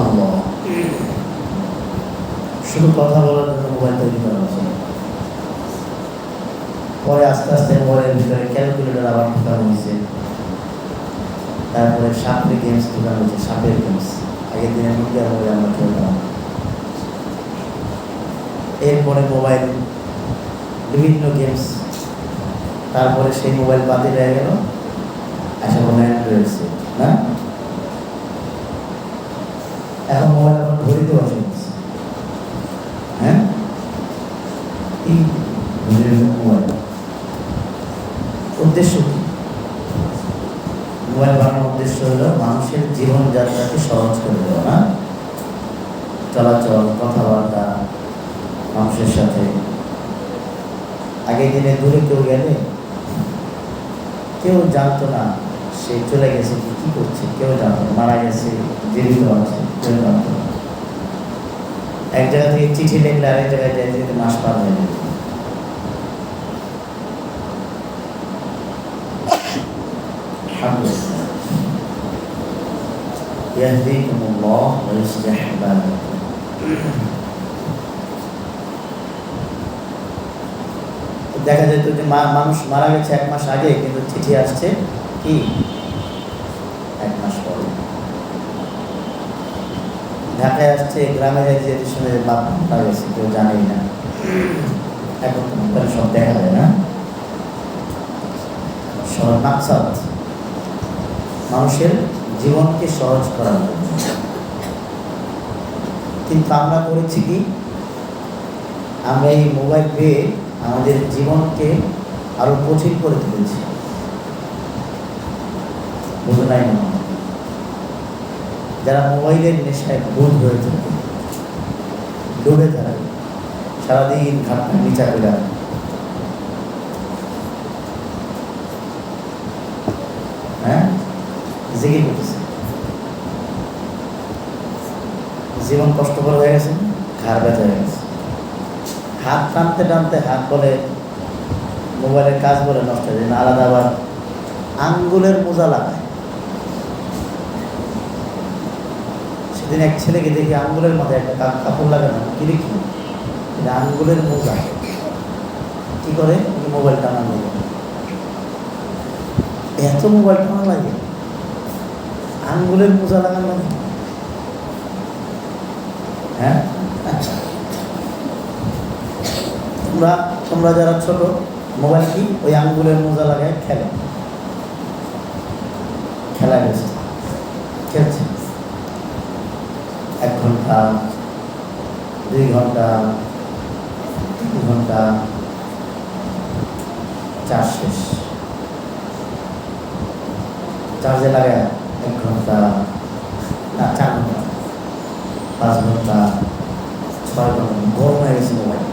আল্লাহ শুধু কথা বলার জন্য মোবাইল তৈরি করা হয়েছে পরে আস্তে আস্তে মোবাইলের ভিতরে ক্যালকুলেটর আবার ঢোকানো হয়েছে। তারপরে সাপের গেমস ঢোকানো হয়েছে, সাপের গেমস আগের দিনে নোকিয়া মোবাইল আমরা খেলতাম এরপরে মোবাইল বিভিন্ন গেমস তারপরে সেই মোবাইল বাতিল হয়ে গেল। এখন অ্যান্ড্রয়েড সেট না? এখন মোবাইল এখন ঘড়িতে বসে হ্যাঁ? এই মোবাইল। উদ্দেশ্য কি? মোবাইল বানানোর উদ্দেশ্য হলো মানুষের জীবনযাত্রাকে সহজ করে দেওয়া, না? চলাচল, কথাবার্তা, মানুষের সাথে। আগের দিনে দূরে কেউ গেলে কেউ জানতো না সে চলে গেছে কি কি করছে কেউ জানতো না মারা গেছে জীবিত আছে কেউ জানতো না এক জায়গা থেকে চিঠি লিখলে আরেক জায়গায় যেতে যেতে মাস পার হয়ে যেত আলহামদুলিল্লাহ يهديكم الله ويصلح بالكم দেখা যেত যে মা- মানুষ মারা গেছে এক মাস আগে কিন্তু চিঠি আসছে কি ঢাকায় আসছে, গ্রামে যাচ্ছে এদের সঙ্গে বাপ মারা গেছে, কেউ জানেই না। এখন তো সব দেখা যায় না। মাকসাদ, মানুষের জীবনকে সহজ করার জন্য। কিন্তু আমরা করেছি কি? আমরা এই মোবাইল পেয়ে আমাদের জীবনকে আরও কঠিন করে তুলেছি। বুঝে নাই মনে হয়। যারা মোবাইলের নেশায় ভুল হয়ে থাকে, ডুবে থাকে সারাদিন ঘাটটা নিচা করে। হ্যাঁ? জেগে জীবন কষ্টকর হয়ে গেছে, ঘাড় ব্যথা হয়ে গেছে। হাত টানতে টানতে হাত বলে, মোবাইলের কাজ বলে নষ্ট হয়ে যায়। আলাদা আবার আঙ্গুলের মোজা লাগায়। সেদিন এক ছেলেকে দেখি আঙ্গুলের মাথায় একটা কাপড় লাগানো। কি দেখি আঙ্গুলের মোজা কি করে? মোবাইল টানা লাগে। এত মোবাইল টানা লাগে? আঙ্গুলের মোজা লাগানো লাগে? হ্যাঁ? আচ্ছা। তোমরা তোমরা যারা ছোট, মোবাইল কি? ওই আঙ্গুলের মোজা লাগায় খেলে। খেলা গেছে খেলছে এক ঘণ্টা, দুই ঘণ্টা, তিন ঘণ্টা চার শেষ। চার্জে লাগায় এক ঘণ্টা চার ঘণ্টা, পাঁচ ঘণ্টা, ছয় ঘণ্টা, গরম হয়ে গেছে মোবাইল।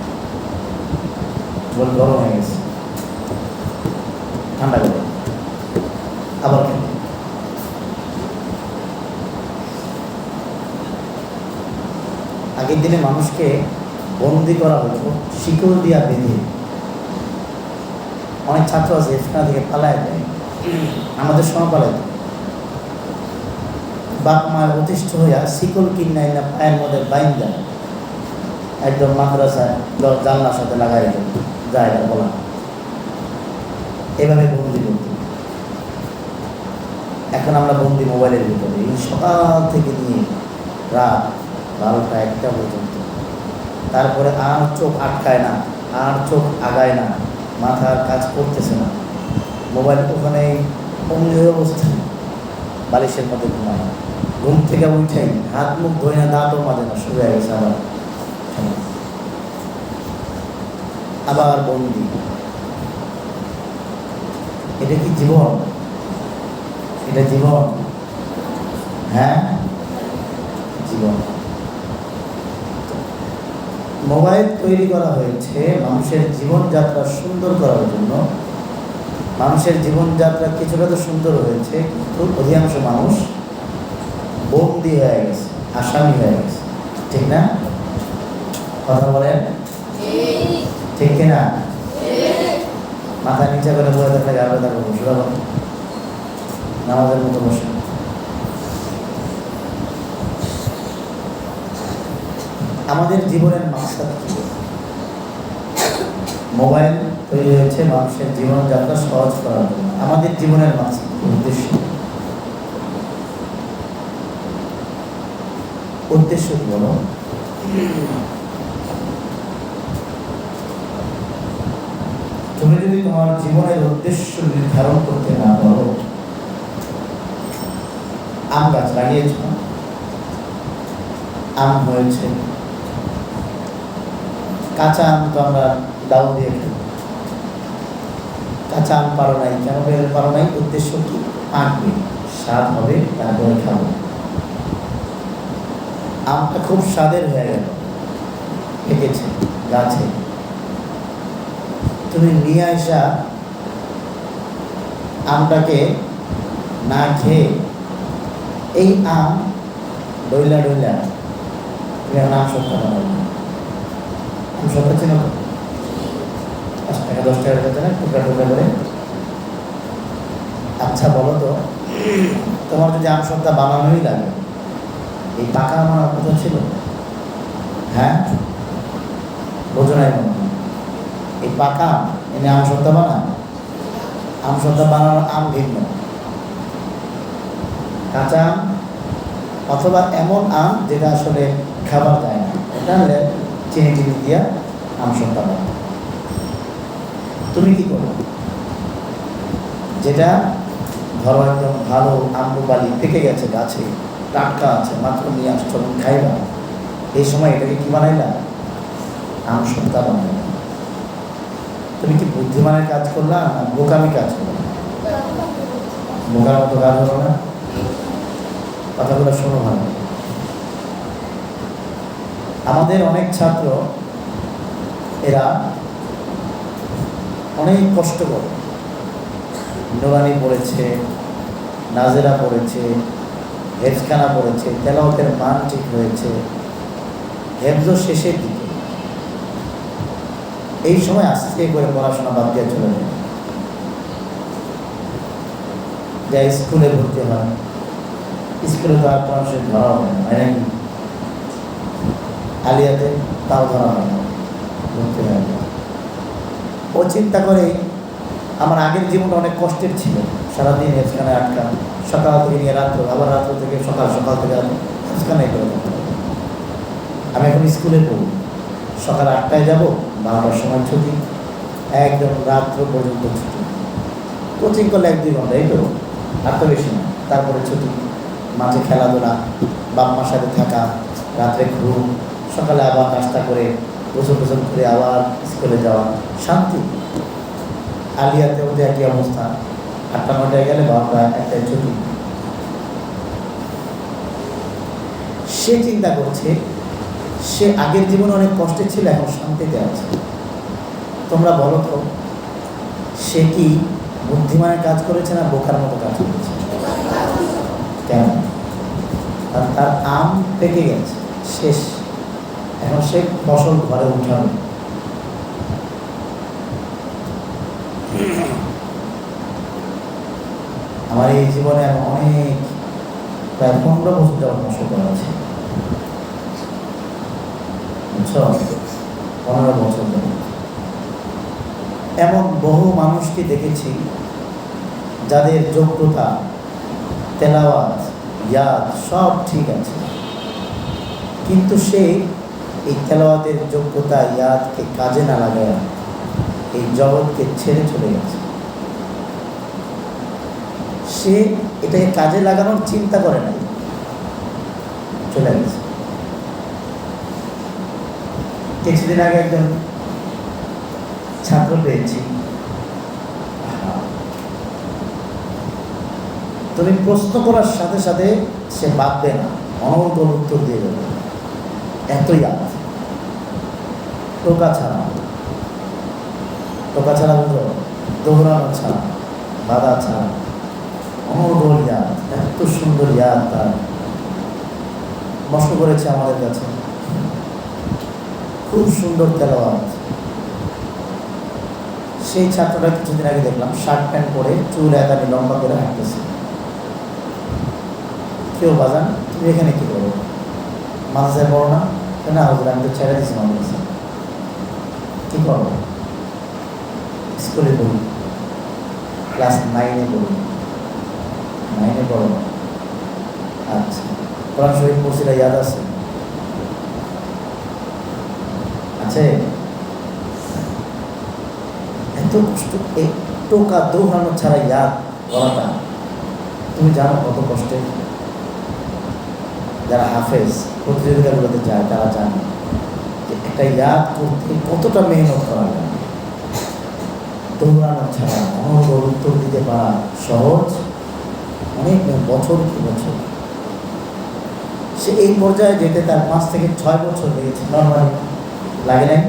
গরম হয়ে গেছে। ঠান্ডা করে আবার খেলে আগের দিনে মানুষকে বন্দি করা হতো শিকল দিয়া বেঁধে। অনেক ছাত্র আছে এখান থেকে পালায় দেয়। আমাদের সময় পালায়। বাপ মায়ের অতিষ্ঠ হইয়া শিকল কিনাই না পায়ের মধ্যে বাইন দেয় একদম মাদ্রাসায় জানলার সাথে লাগাই দেয় যায় বলা। এভাবে বন্দি করত। এখন আমরা বন্দি মোবাইলের ভিতরে। সকাল থেকে নিয়ে রাত বারোটা একটা পর্যন্ত। তারপরে আর চোখ আটকায় না, আর চোখ আগায় না মাথার কাজ করতেছে না। মোবাইল ওখানে অমনি অবস্থায় বালিশের মধ্যে ঘুমানো ঘুম থেকে উঠেই হাত মুখ ধরে না, দাঁতও মাঝে না শুরু হয়ে গেছে আবার। আবার বন্দি। এটা কি জীবন? এটা জীবন? হ্যাঁ? জীবন। মোবাইল তৈরি করা হয়েছে মানুষের জীবনযাত্রা সুন্দর করার জন্য। মানুষের জীবনযাত্রা কিছুটা তো সুন্দর হয়েছে, কিন্তু অধিকাংশ মানুষ বন্দি হয়ে গেছে, আসামি হয়ে গেছে। ঠিক না? কথা বলেন? ঠিক কিনা? মাথা নিচে করে বলে থাকলে গাড়ি থাকবে নামাজের মতো বসে আমাদের জীবনের মাকসাদ কি? মোবাইল তৈরি হয়েছে মানুষের জীবনযাত্রা সহজ করার জন্য। আমাদের জীবনের মাকসাদ উদ্দেশ্য উদ্দেশ্য বলো? তুমি যদি তোমার জীবনের উদ্দেশ্য নির্ধারণ করতে না পারো, আম গাছ লাগিয়েছ? আম হয়েছে। কাঁচা আম তো আমরা ডাল দিয়ে খাই কাঁচা আম পারো নাই, কেন বের পারো নাই উদ্দেশ্য কি? পাকবে স্বাদ হবে, তারপরে খাব। আমটা খুব স্বাদের হয়ে গেল। পেকেছে গাছে। তুমি নিয়ে আসা আমটাকে না খেয়ে এই আম ডইলা ডইলা তুমি আম সত্য আম ছিল? পাঁচ টাকা দশ টাকা টুকরা করে আচ্ছা বলো তো তোমার যদি আম সত্তা বানানোই লাগে এই পাকা আমার কথা ছিল হ্যাঁ বোঝো নাই মনে এই পাকা আম এনে আম সত্তা বানা আম সত্তা বানানোর আম ভিন্ন কাঁচা আম অথবা এমন আম যেটা আসলে খাবার যায় না এটা চিনি চিনি দিয়া আম সত্তা তুমি কি করো? যেটা ধরো একদম ভালো আম্রপালি পেকে গেছে গাছে, টাটকা আছে, মাত্র নিয়ে আসছো খাইবা? এই সময় এটাকে কি বানাইলা? আম সত্তা তুমি কি বুদ্ধিমানের কাজ করলা না বোকামি কাজ করলা? বোকার মতো কাজ হলো না? কথাগুলো শোনো ভালো। আমাদের অনেক ছাত্র, এরা অনেক কষ্ট করে। নোরানি পড়েছে, নাজেরা পড়েছে হেফখানা পড়েছে তেলাওতের মান ঠিক হয়েছে হেফজ শেষের দিকে। এই সময় আস্তে করে পড়াশোনা বাদ দিয়ে চলে যায়। যা স্কুলে ভর্তি হয়। স্কুলে তো আর মানুষের ধরা হয় না আলিয়াতে, তাও ধরা হয় ও চিন্তা করে আমার আগের জীবনটা অনেক কষ্টের ছিল। সারাদিন হেফখানে আটকা সকাল থেকে নিয়ে রাত্র, আবার রাত্র থেকে সকাল সকাল থেকে হেফখানে আমি এখন স্কুলে পড়ি। সকাল আটটায় যাব, বারোটার সময় ছুটি। একদম রাত্র পর্যন্ত ছুটি। কোচিং করলে এক দুই ঘণ্টা, এই তো। আর তো বেশি না। তারপরে ছুটি। মাঠে খেলাধুলা, বাপ মার সাথে থাকা, রাত্রে ঘুম। সকালে আবার নাস্তা করে, গোসল গোসল করে আবার স্কুলে যাওয়া। শান্তি। আলিয়াতে ওদের একই অবস্থা। আটটা নটায় গেলে বারোটা একটায় ছুটি। সে চিন্তা করছে, সে আগের জীবনে অনেক কষ্টে ছিল, এখন শান্তিতে আছে। তোমরা বলো তো, সে কি বুদ্ধিমানের কাজ করেছে না বোকার মতো কাজ করেছে? কেন? তার আম পেকে গেছে। শেষ। এখন সে ফসল ঘরে উঠাবে আমার এই জীবনে অনেক প্রায় পনেরো বছর যাওয়ার করা আছে। পনেরো বছর এমন বহু মানুষকে দেখেছি যাদের যোগ্যতা, তেলাওয়াত, ইয়াদ সব ঠিক আছে। কিন্তু সে এই তেলাওয়াতের যোগ্যতা ইয়াদকে কাজে না লাগায় এই জগৎকে ছেড়ে চলে গেছে। সে এটাকে কাজে লাগানোর চিন্তা করে নাই। চলে গেছে। কিছুদিন আগে একজন ছাত্র পেয়েছি। তুমি প্রশ্ন করার সাথে সাথে সে বাঁধবে না অনর্গল উত্তর দিয়ে দেবে। এতই আজ টোকা ছাড়া টোকা ছাড়া বুঝো দৌড়ানো ছাড়া, বাধা ছাড়া অনর্গল ইয়াদ, এত সুন্দর ইয়াদ তার। নষ্ট করেছে আমাদের কাছে। খুব সুন্দর তেলাওয়াত। সেই ছাত্রটা কিছুদিন আগে দেখলাম, শার্ট প্যান্ট পরে চুল একানি লম্বা করে হাঁটতেছে। কেউ বাজান, তুমি এখানে কি করো? মাদ্রাসায় পড়ো না? না হুজুর আমি তো ছেড়ে দিয়েছি মাদ্রাসা কি করব? স্কুলে পড়ি। ক্লাস নাইনে পড়ি। নাইনে পড়ো। আচ্ছা। কোরআন শরীফ পড়ছিলা ইয়াদ আছে? আছে? এত কষ্ট টোকা দৌড়ানো ছাড়া ইয়াদ করাটা। তুমি জানো কত কষ্টে যারা হাফেজ প্রতিযোগিতাগুলোতে যায়, তারা জানে যে একটা ইয়াদ করতে কতটা মেহনত করা যায়। দৌড়ানো ছাড়া অনর্গল উত্তর দিতে পারা সহজ। অনেক বছর কি বছর? সে এই পর্যায়ে যেতে তার পাঁচ থেকে ছয় বছর লেগেছে। নর্মাল লাগে নাই?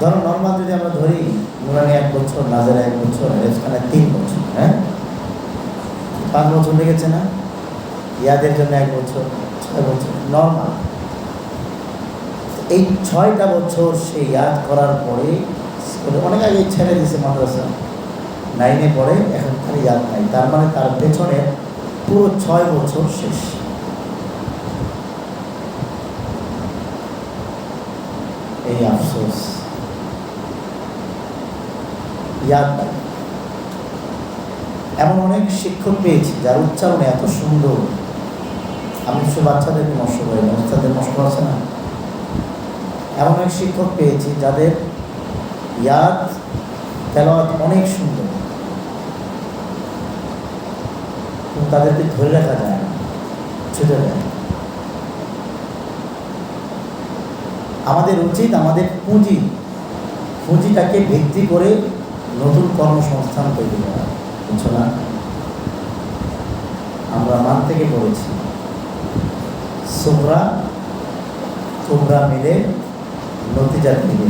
ধরো, নর্মাল যদি আমরা ধরি, নুরানি এক বছর, নাজারা এক বছর রেফখানে তিন বছর হ্যাঁ? পাঁচ বছর লেগেছে না? ইয়াদের জন্য এক বছর, ছয় বছর নর্মাল এই ছয়টা বছর সে ইয়াদ করার পরে অনেক আগে ছেড়ে দিয়েছে মাদ্রাসা। নাইনে পড়ে, এখন খালি ইয়াদ নাই। তার মানে তার পেছনে পুরো ছয় বছর শেষ। এই আফসোস। ইয়াদ এমন অনেক শিক্ষক পেয়েছি, যার উচ্চারণ এত সুন্দর। আমি শুধু বাচ্চাদেরকে নষ্ট করি না বাচ্চাদের নষ্ট আছে না? এমন অনেক শিক্ষক পেয়েছি যাদের ইয়াদ, তেলাওয়াত অনেক সুন্দর। কিন্তু তাদেরকে ধরে রাখা যায় না, ছুটে যায় আমাদের উচিত, আমাদের পুঁজি, পুঁজিটাকে ভিত্তি করে নতুন কর্মসংস্থান তৈরি করা। বুঝছ না? আমরা মান থেকে পড়েছি। সোমরা তোমরা মিলে নতিজা হয়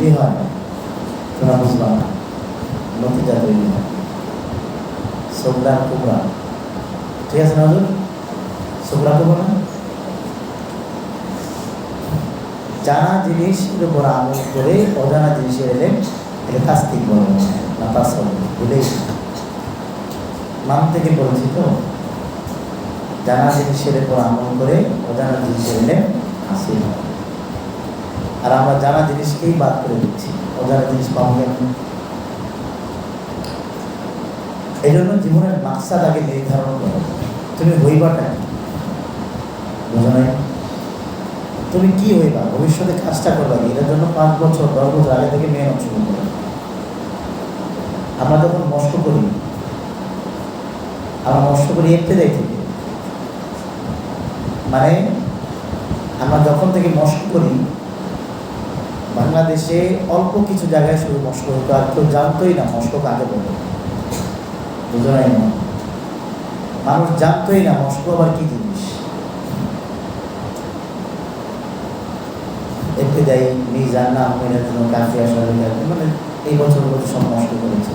কি হয় তোমরা বুঝলাম না নতিজা তৈরি হয় সোমরা কুমরা ঠিক আছে না সোমরা কুমরা জানা জিনিসের উপর আমল করে অজানা জিনিসের এলে এটা তাস্তিক বলে, না তাসব ভুলেই নাম থেকে পড়েছি তো? জানা জিনিসের উপর আমল করে অজানা জিনিসের এলে হাসিল আর আমরা জানা জিনিসকেই বাদ করে দিচ্ছি অজানা জিনিস পাবো কেন এই জন্য জীবনের মাকসাদ আগে নির্ধারণ করো। তুমি হইবাটা কি? বোঝা তুমি কি হইবা? ভবিষ্যতে কাজটা করবা এটার জন্য পাঁচ বছর, দশ বছর আগে থেকে মেহনত শুরু করো। আমরা যখন নষ্ট করি, আমরা নষ্ট করি দেয় থেকে। মানে আমরা যখন থেকে নষ্ট করি, বাংলাদেশে অল্প কিছু জায়গায় শুধু মস্ক হতো, আর কেউ জানতোই না মস্ক কাকে বলে। বুঝো নাই না মানুষ জানতোই না মস্ক আবার কি জিনিস। ইবতিদায়ী মিজান না, আহমেদের জন্য কাফি আসলে মানে এই বছর বছর সব নষ্ট করেছে।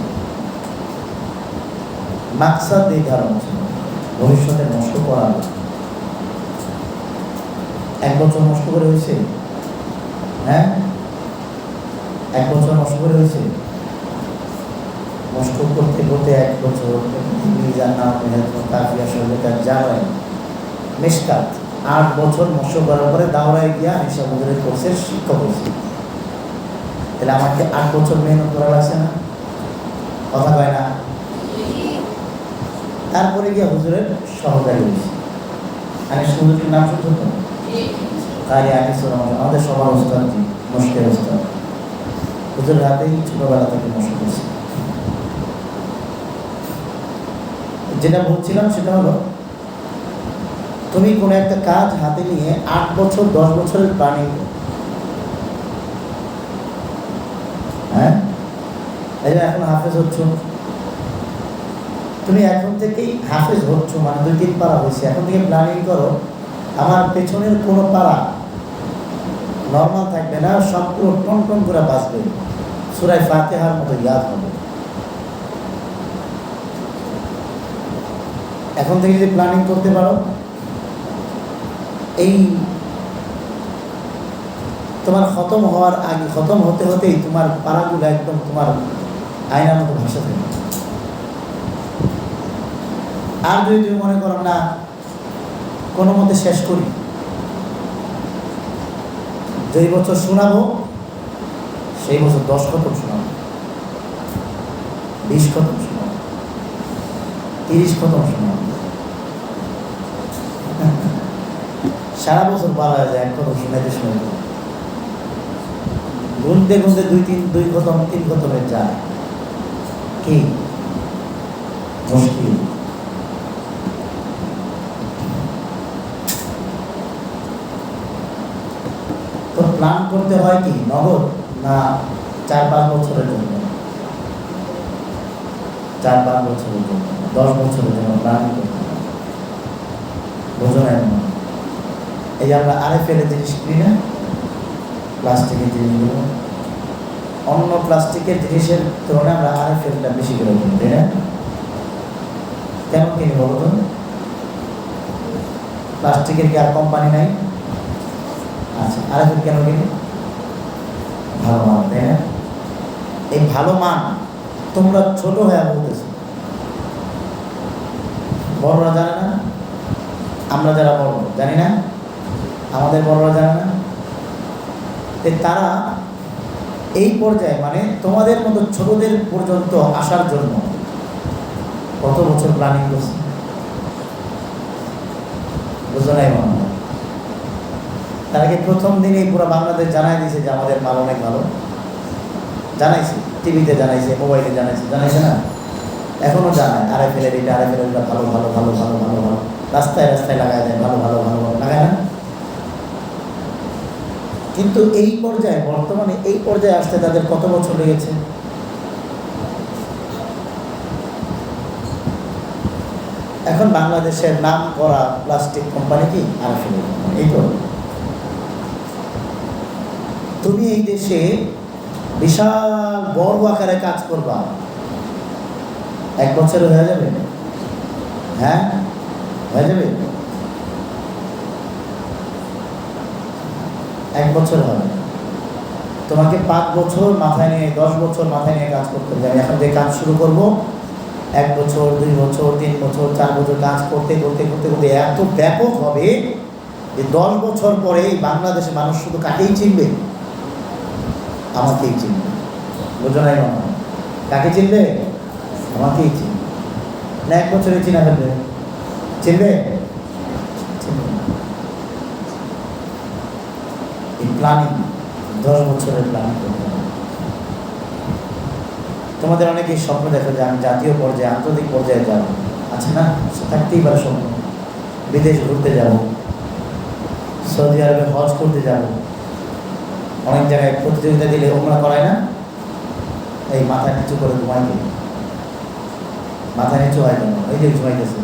মাকসাদ নির্ধারণ ছিল। ভবিষ্যতে নষ্ট করা এক বছর নষ্ট করে হয়েছে? হ্যাঁ? এক বছর নষ্ট করে হয়েছে? নষ্ট করতে করতে এক বছর মিজান না আহমেদের জন্য কাফি আসলে যা আট বছর মৎস্য করার পরে দাওরায় গিয়া আনিসা হুজুরের কোর্সের শিক্ষক হয়েছে। তাহলে আমাকে আট বছর মেহনত করা লাগছে না? কথা কয় না? তারপরে গিয়া হুজুরের সহকারী হয়েছে। আনিস হুজুরের নাম শুনছো তো কারি আনিস আমাদের সবার ওস্তাদ জি মস্কের ওস্তাদ হুজুরের হাতেই ছোটবেলা থেকে করছে। যেটা বলছিলাম সেটা হলো, তুমি কোনো একটা কাজ হাতে নিয়ে আট বছর, দশ বছরের প্ল্যানিং হ্যাঁ? এই এখন হাফেজ হচ্ছ। তুমি এখন থেকেই হাফেজ হচ্ছ মানে দুই তিন পাড়া হয়েছে। এখন থেকে প্ল্যানিং করো আমার পেছনের কোনো পাড়া নর্মাল থাকবে না সবগুলো টন টন করে বাঁচবে। সুরাই ফাতেহার মতো ইয়াদ হবে। এখন থেকে যদি প্ল্যানিং করতে পারো, এই তোমার খতম হওয়ার আগে, খতম হতে হতেই তোমার পাড়াগুলো একদম তোমার আয়নার মতো ভাষা থাকে আর যদি তুমি মনে করো না কোনো মতে শেষ করি। যেই বছর শোনাবো, সেই বছর দশ খতম শোনাবো। বিশ খতম শোনাবো। তিরিশ খতম শোনাবো। সারা বছর পার যায় এক খতম শোনাইতে শোনাইতে। গুনতে গুনতে দুই, তিন, দুই খতম, তিন খতমে যায়। কি মুশকিল তো প্ল্যান করতে হয় কি? নগদ না চার, পাঁচ বছরের জন্য? চার, পাঁচ বছরের জন্য, দশ বছরের জন্য প্ল্যান করতে হয়? এই আমরা আরে ফেলে জিনিস কিনি না? প্লাস্টিকের জিনিসগুলো। অন্য প্লাস্টিকের জিনিসের তুলনায় আমরা আরে ফেলটা বেশি করে কিনি, তাই না? কেন কিনি বলো প্লাস্টিকের কি আর কোম্পানি নাই? আচ্ছা আর এখন কেন কিনি? ভালো মান তাই এই ভালো মান তোমরা ছোট হয়ে বলতেছো। বড়রা জানে না, আমরা যারা বড়, জানি না? আমাদের বড়রা জানে না? তারা এই পর্যায়ে মানে তোমাদের মতো ছোটদের পর্যন্ত আসার জন্য কত বছর প্ল্যানিং করছে? বুঝো নাই তার আগে প্রথম দিনেই পুরো বাংলাদেশ জানাই দিয়েছে যে আমাদের মাল অনেক ভালো। জানাইছে, টিভিতে জানাইছে, মোবাইলে জানাইছে জানাইছে না? এখনও জানায় আরে ফেলে এটা আরে ফেলে এটা ভালো ভালো ভালো ভালো ভালো ভালো। রাস্তায় রাস্তায় লাগায় দেয়, ভালো ভালো ভালো ভালো। লাগায় না? কিন্তু এই পর্যায়ে, বর্তমানে এই পর্যায়ে আসতে তাদের কত বছর লেগেছে? এখন বাংলাদেশের নাম করা প্লাস্টিক কোম্পানি কি? আর ফেলে এই তো। তুমি এই দেশে বিশাল বড় আকারে কাজ করবা। এক বছরে হয়ে যাবে? হ্যাঁ? হয়ে যাবে? এক বছর হবে। তোমাকে পাঁচ বছর মাথায় নিয়ে, দশ বছর মাথায় নিয়ে কাজ করতে হবে। এখন যে কাজ শুরু করব। এক বছর, দুই বছর, তিন বছর, চার বছর কাজ করতে করতে করতে করতে এত ব্যাপক হবে যে দশ বছর পরে বাংলাদেশে মানুষ শুধু কাকেই চিনবে? আমাকেই চিনবে। বুঝো নাই মামা কাকে চিনবে? আমাকেই চিনবে। না, এক বছরে চিনা ফেলবে। চিনবে? প্ল্যানিং দশ বছরের প্ল্যানিং তোমাদের অনেকেই স্বপ্ন দেখো যে আমি জাতীয় পর্যায়ে, আন্তর্জাতিক পর্যায়ে যাব। আছে না থাকতেই পারে স্বপ্ন। বিদেশ ঘুরতে যাব। সৌদি আরবে হজ করতে যাব। অনেক জায়গায় প্রতিযোগিতা দিলে ওমরা করায় না। এই মাথা নিচু করে ঘুমাই দিই মাথা নিচু হয় এই যে ঘুমাইতেছে।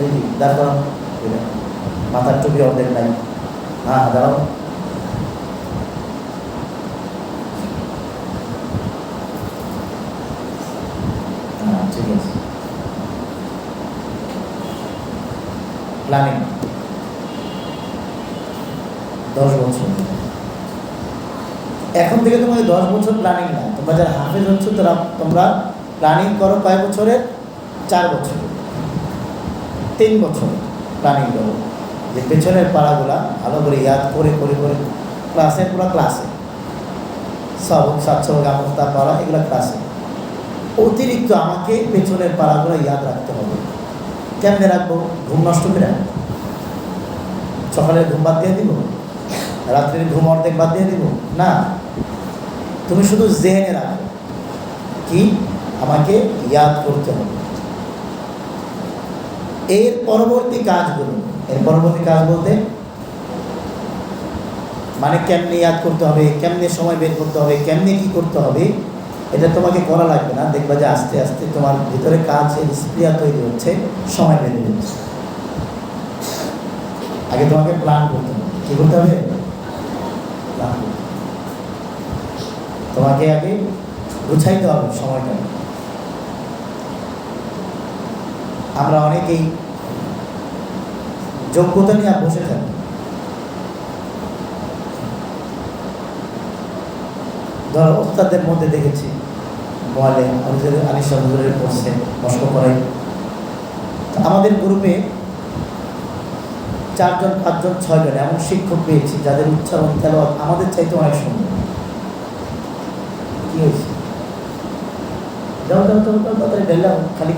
এই যে, দাঁড় মাথার টুপি অর্ধেক নাই। হ্যাঁ দাঁড়াও। ঠিক আছে। প্ল্যানিং। দশ বছর। এখন থেকে তোমাদের দশ বছর প্ল্যানিং না তোমরা যারা হাফেজ হচ্ছ, তারা তোমরা প্ল্যানিং করো কয় বছরে চার বছর। তিন বছর প্ল্যানিং করো। যে পেছনের পাড়াগুলা ভালো করে ইয়াদ করে করে করে। ক্লাসে পুরো ক্লাসে সবক সাতসবক আমস্তা পাড়া, এগুলো ক্লাসে অতিরিক্ত আমাকে পেছনের পাড়াগুলো ইয়াদ রাখতে হবে। কেমনে রাখব? ঘুম নষ্ট করে রাখব। সকালে ঘুম বাদ দিয়ে দিব? রাত্রির ঘুম অর্ধেক বাদ দিয়ে দিব? না। তুমি শুধু জেহেনে রাখো কি আমাকে ইয়াদ করতে হবে। এর পরবর্তী কাজগুলো এর পরবর্তী কাজ বলতে মানে কেমনে ইয়াদ করতে হবে, কেমনে সময় বের করতে হবে, কেমনে কি করতে হবে, এটা তোমাকে করা লাগবে না। দেখবা যে আস্তে আস্তে তোমার ভিতরে কাজের স্প্রিয়া তৈরি হচ্ছে, সময় বেঁধে দিচ্ছে আগে তোমাকে প্ল্যান করতে হবে। কি করতে হবে? প্ল্যান করতে হবে। তোমাকে আগে গুছাইতে হবে সময়টা। আমরা অনেকেই যোগ্যতা নিয়ে বসে থাকি। ধরো ওস্তাদের মধ্যে দেখেছি, বলে আলিশা হুজুরের পড়ছে মস্ক করে আমাদের গ্রুপে চারজন, পাঁচজন, ছয়জন এমন শিক্ষক পেয়েছি যাদের উচ্চারণ খেলোয়াড় আমাদের চাইতে অনেক সুন্দর কি হয়েছে যাও যাও খালি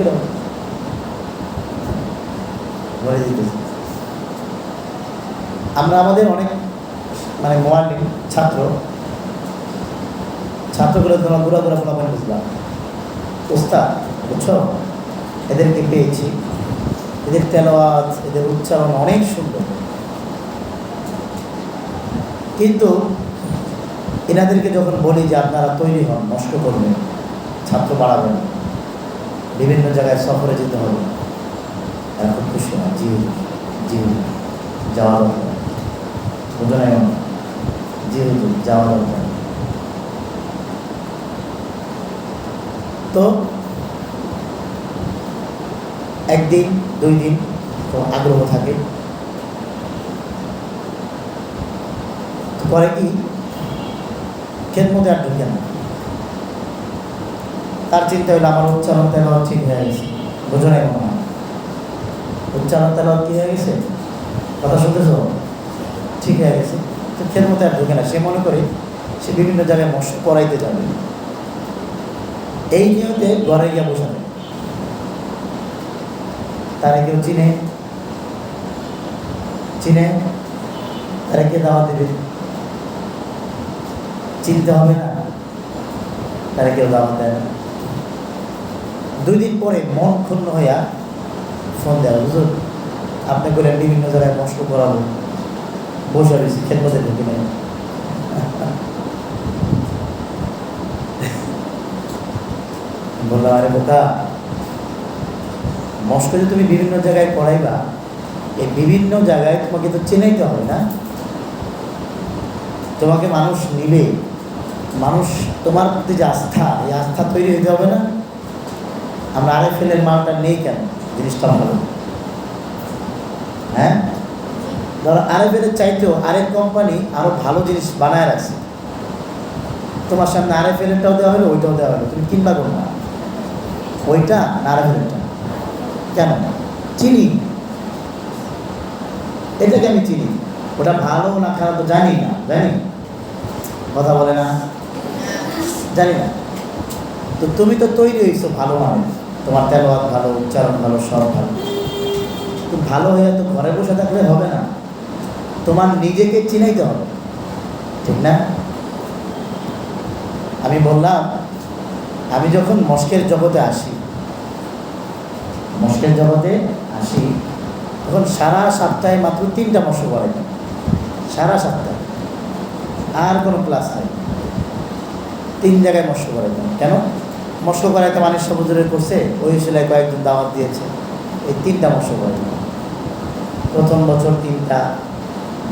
আমরা আমাদের অনেক মানে মোয়াল্লিম ছাত্র। ছাত্রগুলো তোমরা ঘোরা ঘোরা ফলাফল বুঝলাম। ওস্তাদ, বুঝছ? এদেরকে পেয়েছি। এদের তেলাওয়াত এদের উচ্চারণ অনেক সুন্দর। কিন্তু এনাদেরকে যখন বলি যে আপনারা তৈরি হন, নষ্ট করবেন ছাত্র বাড়াবেন। বিভিন্ন জায়গায় সফরে যেতে হবে। এরা খুব খুশি হয়। জি জি, যাওয়া দরকার। বুঝো না এমন? যাওয়া দরকার। তো একদিন, দুই দিন তো আগ্রহ থাকে। পরে কি? মধ্যে আর ঢুকে না। তার চিন্তা হইল আমার উচ্চারণ তেলাওয়াত ঠিক হয়ে গেছে। বুঝো না হয় উচ্চারণ তেলাওয়াত কি হয়ে গেছে? কথা শুনতেছ? ঠিক হয়ে গেছে। তো ক্ষেত মতো আর ঢুকে না। সে মনে করে সে বিভিন্ন জায়গায় মশক পড়াইতে যাবে। এই নিয়তে ঘরে গিয়ে বসে তারা কেউ চিনে? চিনে? তারা কে দাওয়া দেবে? চিনতে হবে না। তারা কেউ দাওয়া দেয় না। দুই দিন পরে মন ক্ষুণ্ণ হইয়া ফোন দেওয়া বুঝুন আপনি করে বিভিন্ন জায়গায় কষ্ট করাবো। বসে রয়েছি মধ্যে ঢুকে নেই বললাম আরে বোকা, মস্কো যে তুমি বিভিন্ন জায়গায় পড়াইবা, এই বিভিন্ন জায়গায় তোমাকে তো চেনাইতে হবে না? তোমাকে মানুষ নিবে। মানুষ তোমার প্রতি যে আস্থা, এই আস্থা তৈরি হইতে হবে না? আমরা আরে ফেলের মালটা নেই কেন? জিনিসটা ভালো। হ্যাঁ? ধরো আরে ফেলের চাইতেও আরেক কোম্পানি আরও ভালো জিনিস বানায় রাখছে। তোমার সামনে আরে ফেলেরটাও দেওয়া হলো, ওইটাও দেওয়া হলো। তুমি কিনবা কোনটা? ওইটা না আরে ফেলেরটা কেন? চিনি। এটাকে আমি চিনি। ওটা ভালো না খারাপ তো জানি না, জানি? কথা বলে না? জানি না। তো তুমি তো তৈরি হয়েছো ভালো মানুষ তোমার তেলোয়াত ভালো, উচ্চারণ ভালো, সব ভালো। তো ভালো হয়ে তো ঘরে বসে থাকলে হবে না। তোমার নিজেকে চিনাইতে হবে, ঠিক না? আমি বললাম, আমি যখন মস্কের জগতে আসি, মস্কের জগতে আসি, তখন সারা সপ্তাহে মাত্র তিনটা মস্ক করাইতাম সারা সপ্তাহে। আর কোনো ক্লাস নেই। তিন জায়গায় মস্ক করাইতাম কেন? মস্ক করাইতাম মানুষ সবুজের করছে ওই সেলাই কয়েকজন দাওয়াত দিয়েছে। এই তিনটা করাইতাম প্রথম বছর তিনটা,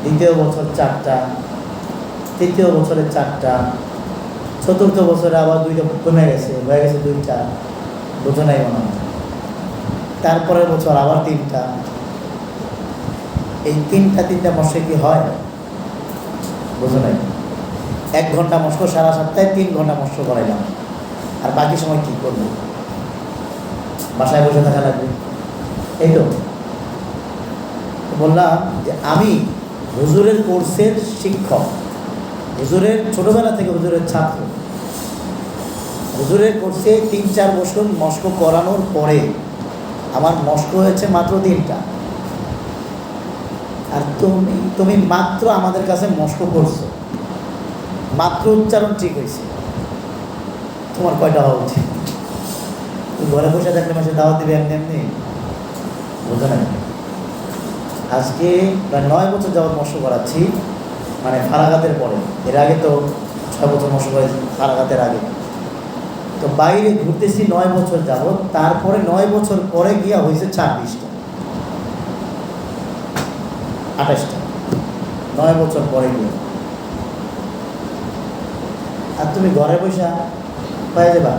দ্বিতীয় বছর চারটা, তৃতীয় বছরে চারটা, চতুর্থ বছরে আবার দুইটা কমে গেছে, হয়ে গেছে দুইটা। বোঝো নাই মনে হয়। তারপরের বছর আবার তিনটা। এই তিনটা তিনটা মশে কি হয়? বোঝো নাই। এক ঘণ্টা মস্ক সারা সপ্তাহে তিন ঘণ্টা মস্ক করাইলাম। আর বাকি সময় কি করব? বাসায় বসে থাকা লাগবে। এই তো। বললাম যে আমি হুজুরের কোর্সের শিক্ষক। হুজুরের ছোটবেলা থেকে হুজুরের ছাত্র। হুজুরের কোর্সে তিন চার বছর মস্ক করানোর পরে আমার মস্ক হয়েছে মাত্র তিনটা। আর তুমি তুমি মাত্র আমাদের কাছে মস্ক করছ। মাত্র উচ্চারণ ঠিক হয়েছে। তোমার কয়টা হওয়া উচিত? ঘরে বসে থাকলে মাসে দাওয়াত দিবে এমনি এমনি? বোঝো না আজকে প্রায় নয় বছর যাবৎ মস্ক করাচ্ছি মানে ফারাগাতের পরে। এর আগে তো ছয় বছর মস্ক করেছি, ফারাগাতের আগে। তো বাইরে ঘুরতেছি নয় বছর যাবৎ, তারপরে নয় বছর পরে গিয়া হয়েছে ছাব্বিশটা। আঠাশটা। নয় বছর পরে গিয়ে। আর তুমি ঘরে বসে পাই যাবা।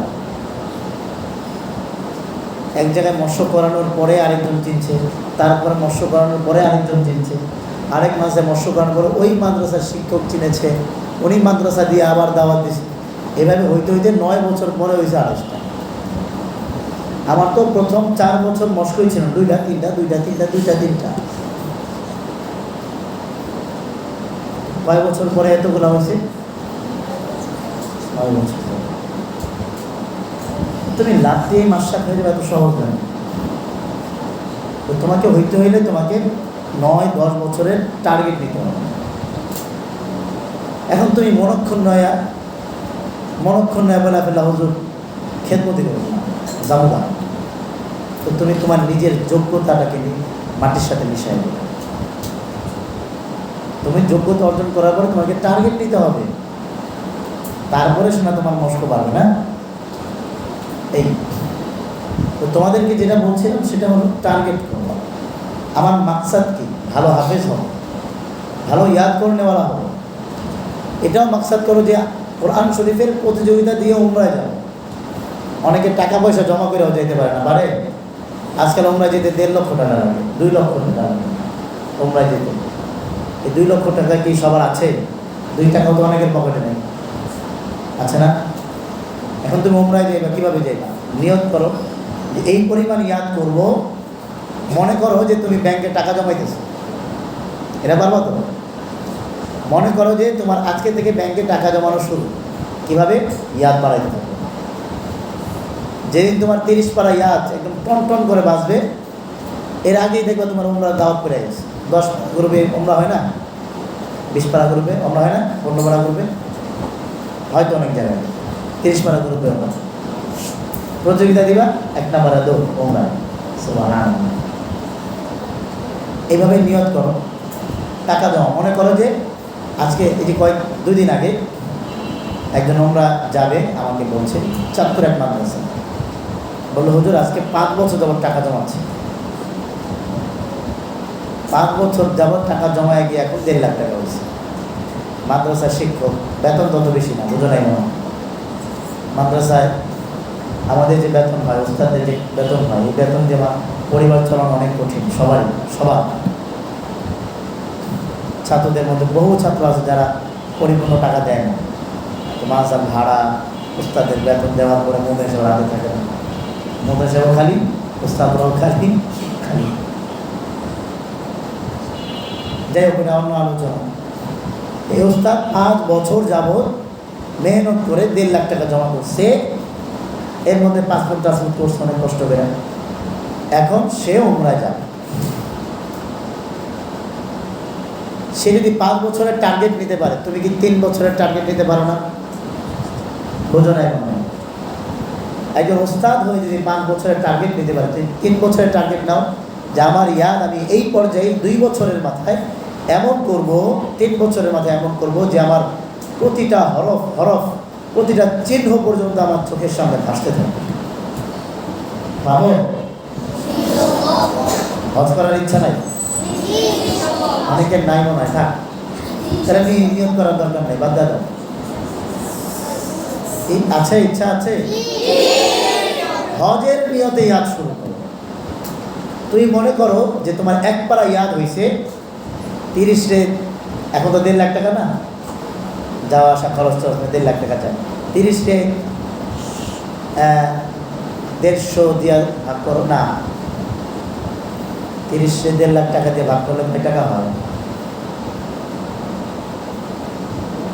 এক জায়গায় মৎস্য করানোর পরে আরেকজন চিনছে, তারপরে মৎস্য করানোর পরে আরেকজন চিনছে। আরেক মাসে মৎস্য করানোর পরে ওই মাদ্রাসার শিক্ষক চিনেছে, উনি মাদ্রাসা দিয়ে আবার দাওয়াত দিছে। এভাবে হইতে হইতে নয় বছর পরে হয়েছে আড়াইশটা আমার তো প্রথম চার বছর মস্কই ছিল, দুইটা, তিনটা দুইটা তিনটা দুইটা, তিনটা। কয় বছর পরে এতগুলো হয়েছে? বছর। তুমি লাভ দিয়ে মাসাক হয়ে যাবে এত সহজ নয়। তো তোমাকে হইতে হইলে তোমাকে নয়, দশ বছরের টার্গেট নিতে হবে। এখন তুমি মনক্ষণ নয়া মনক্ষণ নয় বলে ফেলা হুজুর, খেদমতি করো না, যাব না। তো তুমি তোমার নিজের যোগ্যতাটাকে মাটির সাথে মিশাই দেবে তুমি যোগ্যতা অর্জন করার পরে তোমাকে টার্গেট নিতে হবে। তারপরে শোনা তোমার মস্ক পারবে না এই তো তোমাদেরকে যেটা বলছিলাম সেটা হলো টার্গেট করবা আমার মাকসাদ কি? ভালো হাফেজ হও। ভালো ইয়াদ করে নেওয়ালা হবে এটাও মাকসাদ করো যে কোরআন শরীফের প্রতিযোগিতা দিয়ে উমরায় যাও। অনেকে টাকা পয়সা জমা করেও যেতে পারে না পারে আজকাল উমরায় যেতে দেড় লক্ষ টাকা লাগে, দুই লক্ষ টাকা লাগে উমরায় যেতে। এই দুই লক্ষ টাকা কি সবার আছে? দুই টাকাও তো অনেকের পকেটে নেই। আছে না? এখন তুমি উমরায় যাইবা, কীভাবে যাইবা? নিয়ত করো। এই পরিমাণ ইয়াদ করব, মনে করো যে তুমি ব্যাংকে টাকা জমাইতেছো। এটা পারবা তো? মনে করো যে তোমার আজকে থেকে ব্যাংকে টাকা জমানো শুরু। কীভাবে? ইয়াদ বাড়াইতে থাকবে যেদিন তোমার তিরিশ পাড়া ইয়াদ একদম টন টন করে বাঁচবে এর আগেই দেখবে তোমার উমরা দাওয়াত করে গেছে। দশ গ্রুপে উমরা হয় না? বিশ পাড়া গ্রুপে উমরা হয় না? পনেরো পাড়া গ্রুপে? হয়তো অনেক জায়গায়। তিরিশ পাড়া গ্রুপে উমরা। প্রতিযোগিতা দিবা? এক নাম্বার দো ওমরা। এইভাবে নিয়ত করো। টাকা জমা মনে করো যে আজকে, এই যে কয়েক, দুই দিন আগে একজন ওমরা যাবে, আমাকে বলছে, চাঁদপুর এক মাদ্রাসা। বলল, হুজুর, আজকে পাঁচ বছর যাবত টাকা জমাচ্ছে। পাঁচ বছর যাবত টাকা জমায় গিয়ে এখন দেড় লাখ টাকা হয়েছে। মাদ্রাসার শিক্ষক, বেতন তত বেশি না, বুঝো নাই মাদ্রাসায় আমাদের যে বেতন হয় ওস্তাদের যে বেতন হয়, এই বেতন দেওয়া পরিবার চালানো অনেক কঠিন, সবারই, সবার। ছাত্রদের মধ্যে বহু ছাত্র আছে যারা পরিপূর্ণ টাকা দেয় না। মাসার ভাড়া উস্তাদের বেতন দেওয়ার পরে সেবা হাতে থাকে না। সেবা খালি উস্তাদরাও খালি খালি। যাই হোক, এটা অন্য আলোচনা। এই উস্তাদ পাঁচ বছর যাবত মেহনত করে দেড় লাখ টাকা জমা করছে। এর মধ্যে পাসপোর্ট টাসপোর্ট কোর্স অনেক কষ্ট করে। এখন সে উমরায় যাবে। সে যদি পাঁচ বছরের টার্গেট নিতে পারে, তুমি কি তিন বছরের টার্গেট নিতে পারো না? বোঝো না এখন। একজন ওস্তাদ হয়ে যদি পাঁচ বছরের টার্গেট নিতে পারে, তুমি তিন বছরের টার্গেট নাও, যে আমার ইয়াদ আমি এই পর্যায়ে দুই বছরের মাথায় এমন করব, তিন বছরের মাথায় এমন করব যে আমার প্রতিটা হরফ হরফ প্রতিটা চিহ্ন পর্যন্ত আমার চোখের সামনে ভাসতে পাবো হজ করার ইচ্ছা নাই? অনেকের নাই মনে হয়, থাক। তাহলে নি- নিয়ত করার দরকার নেই, বাদ এই আছে, ইচ্ছা আছে? হজের নিয়তে ইয়াদ শুরু করো। তুমি মনে করো যে তোমার এক পারা ইয়াদ হয়েছে তিরিশ রে, এখন তো দেড় লাখ টাকা না? যাওয়া আসা খরচ তো দেড় লাখ টাকা যায় তিরিশে দেড়শো দিয়া ভাগ করো, না। তিরিশে দেড় লাখ টাকা দিয়ে ভাগ করলে টাকা হয়?